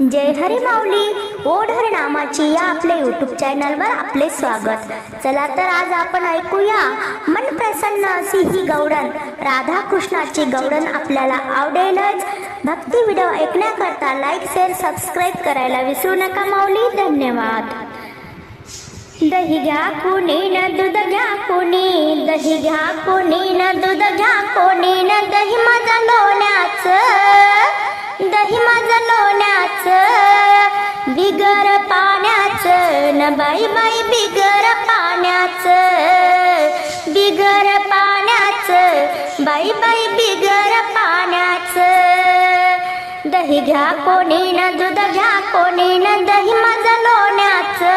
जय हरी माऊली. ओढर नामाची या आपल्या युट्यूब चॅनलवर आपले स्वागत. चला तर आज आपण ऐकूया मन प्रसन्न अशी ही गौडण राधाकृष्णाची गौडण आपल्याला आवडेलच. भक्ती व्हिडिओ ऐकण्याकरता लाईक शेअर सबस्क्राईब करायला विसरू नका माऊली. धन्यवाद. दही घ्या कोणी न दूध घ्या कोणी. दही घ्या कोणी न दूध घ्या कोणी न दही बाई बाई बिगर पाण्याचं बिगर पाण्याचं. बाई बाई बिगर पाण्याचं. दही घ्या कोणी न दूध घ्या कोणी न दही माझं लोण्याचं.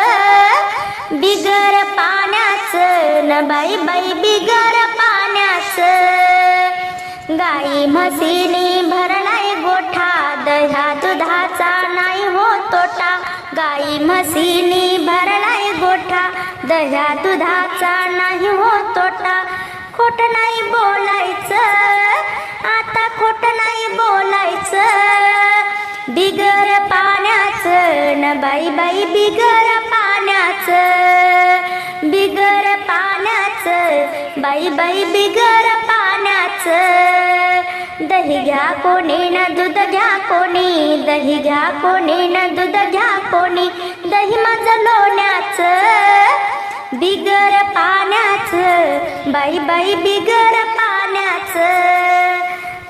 बिगर पाण्याचं न बाई बाई बिगर पाण्याचं. गाई म्हशीनी भरलाय गोठा दह्या दुधाचा नाही हो तोटा. गाई म्हशीनी भरलाय गोठा. दह्या दुधाचा नाही हो तोटा. खोट नाही बोलायचं. आता खोट नाही बोलायचं. बिगर पाण्याचं न बाई बाई बिगर पाण्याचं. बिगर पाण्याचं बाई बाई बिगर पाण्याचं. दही घ्या कोणी ना दूध घ्या कोणी. दही घ्या कोणी ना दूध घ्या कोणी. दही माझं लोण्याचं बिगर पाण्याचं. बाई बाई बिगर पाण्याचं.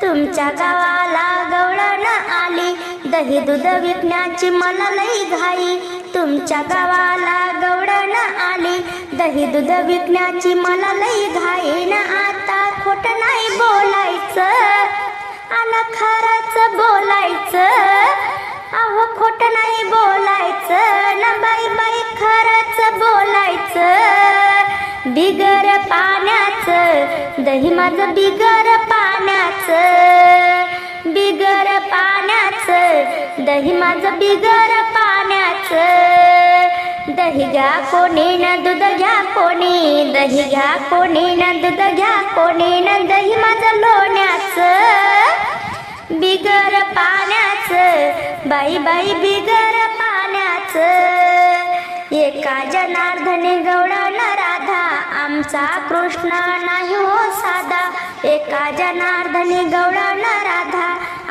तुमच्या गावाला गवळण आली. दही दूध विकण्याची मला लई घाई. तुमच्या गावाला गवळण आली. दही दूध विकण्याची मला लई घाई ना आता खोट नाही बोलायचं? आला खरंच बोलायचं? अहो खोट नाही बोलायचं. ना बाई बाई खरंच बोलायचं. बिगर पाण्याचं. दही माझं बिगर पाण्याचं. बिगर पाण्याचं. दही माझं बिगर पाण्याचं. दही घ्या कोणी न दूध घ्या कोणी. दही घ्या कोणी न दूध घ्या कोणी न दही बिगर पाण्याचं बाई बाई बिगर पाण्याचं. एका जनार्दने गवळण राधा आमचा कृष्ण नाही हो साधा. एका जनार्दने गवळण राधा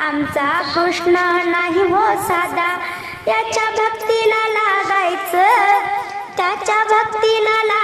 आमचा कृष्ण नाही हो साधा. याच्या भक्तीला लागायचं त्याच्या भक्तीला लागायचं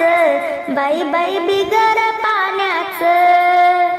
पाण्याचं बाई बाई बिगर पाण्याचं.